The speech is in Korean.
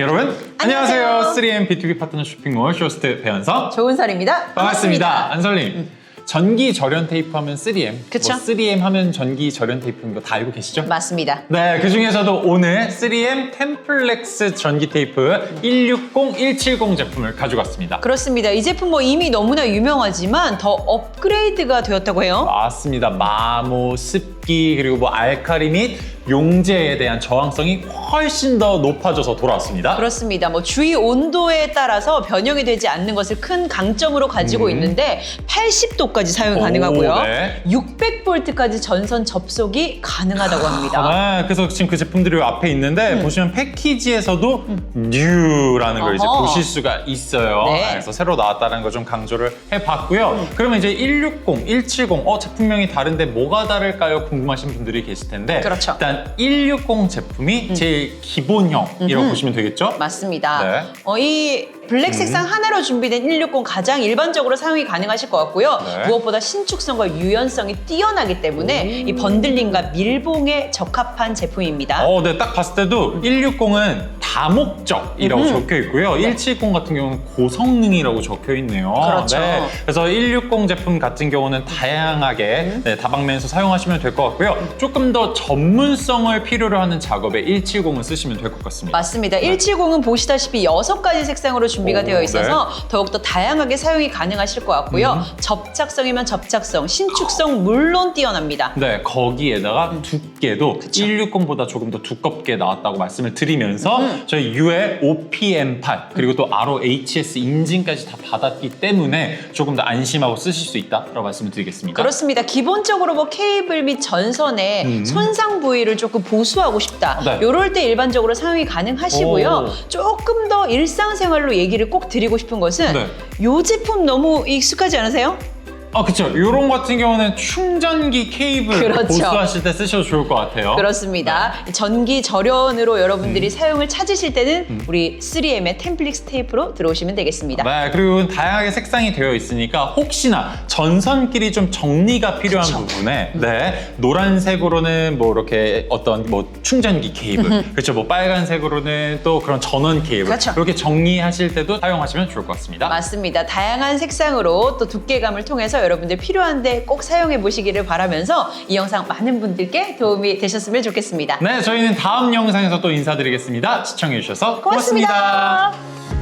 여러분 안녕하세요. 안녕하세요. 3M B2B 파트너 쇼핑몰 쇼스트 배현서 좋은설입니다. 반갑습니다. 안설님. 전기 절연 테이프 하면 3M. 그쵸. 뭐 3M 하면 전기 절연 테이프인 거 다 알고 계시죠? 맞습니다. 네, 그 중에서도 오늘 3M 템플렉스 전기 테이프 160, 170 제품을 가져갔습니다. 그렇습니다. 이 제품 뭐 이미 너무나 유명하지만 더 업그레이드가 되었다고 해요. 맞습니다. 마모, 습 기, 그리고 뭐 알카리 및 용재에 대한 저항성이 훨씬 더 높아져서 돌아왔습니다. 그렇습니다. 뭐 주위 온도에 따라서 변형이 되지 않는 것을 큰 강점으로 가지고 음. 있는데 80도까지 사용 이 오, 가능하고요. 네. 600볼트까지 전선 접속이 가능하다고 합니다. 아, 그래서 지금 그 제품들이 앞에 있는데 보시면 패키지에서도 뉴라는 걸 이제 어허. 보실 수가 있어요. 네. 아, 그래서 새로 나왔다는 걸 좀 강조를 해봤고요. 그러면 이제 160, 170, 어 제품명이 다른데 뭐가 다를까요? 궁금하신 분들이 계실 텐데 그렇죠. 일단 160 제품이 제일 기본형이라고. 보시면 되겠죠? 맞습니다. 네. 어, 이 블랙 색상 하나로 준비된 160 가장 일반적으로 사용이 가능하실 것 같고요. 네. 무엇보다 신축성과 유연성이 뛰어나기 때문에 이 번들링과 밀봉에 적합한 제품입니다. 어, 네, 딱 봤을 때도 160은 다목적이라고. 적혀 있고요. 170 같은 경우는 고성능이라고 적혀 있네요. 그렇죠. 네, 그래서 160 제품 같은 경우는 다양하게 네, 다방면에서 사용하시면 될 것 같고요. 조금 더 전문성을 필요로 하는 작업에 170을 쓰시면 될 것 같습니다. 맞습니다. 170은 보시다시피 여섯 가지 색상으로 준비가 오, 되어 있어서 네. 더욱더 다양하게 사용이 가능하실 것 같고요. 음. 접착성이면 접착성, 신축성 물론 뛰어납니다. 네, 거기에다가 음. 두께도 160보다 조금 더 두껍게 나왔다고 말씀을 드리면서 저희 UL OPM8 그리고 또 ROHS 인증까지 다 받았기 때문에 조금 더 안심하고 쓰실 수 있다라고 말씀을 드리겠습니다. 그렇습니다. 기본적으로 뭐 케이블 및 전선의 음. 손상 부위를 조금 보수하고 싶다. 네. 이럴 때 일반적으로 사용이 가능하시고요. 오. 조금 더 일상생활로 얘기를 꼭 드리고 싶은 것은 네. 이 제품 너무 익숙하지 않으세요? 아, 그쵸. 요런 같은 경우는 충전기 케이블 그렇죠. 보수하실 때 쓰셔도 좋을 것 같아요. 그렇습니다. 전기 절연으로 여러분들이 음. 사용을 찾으실 때는 우리 3M의 템플릭스 테이프로 들어오시면 되겠습니다. 네, 그리고 다양하게 색상이 되어 있으니까 혹시나 전선끼리 좀 정리가 필요한 그쵸. 부분에 네 노란색으로는 뭐 이렇게 어떤 뭐 충전기 케이블 그렇죠 뭐 빨간색으로는 또 그런 전원 케이블 그렇죠. 이렇게 정리하실 때도 사용하시면 좋을 것 같습니다. 맞습니다. 다양한 색상으로 또 두께감을 통해서 여러분들 필요한데 꼭 사용해 보시기를 바라면서 이 영상 많은 분들께 도움이 되셨으면 좋겠습니다. 네, 저희는 다음 영상에서 또 인사드리겠습니다. 시청해주셔서 고맙습니다. 고맙습니다.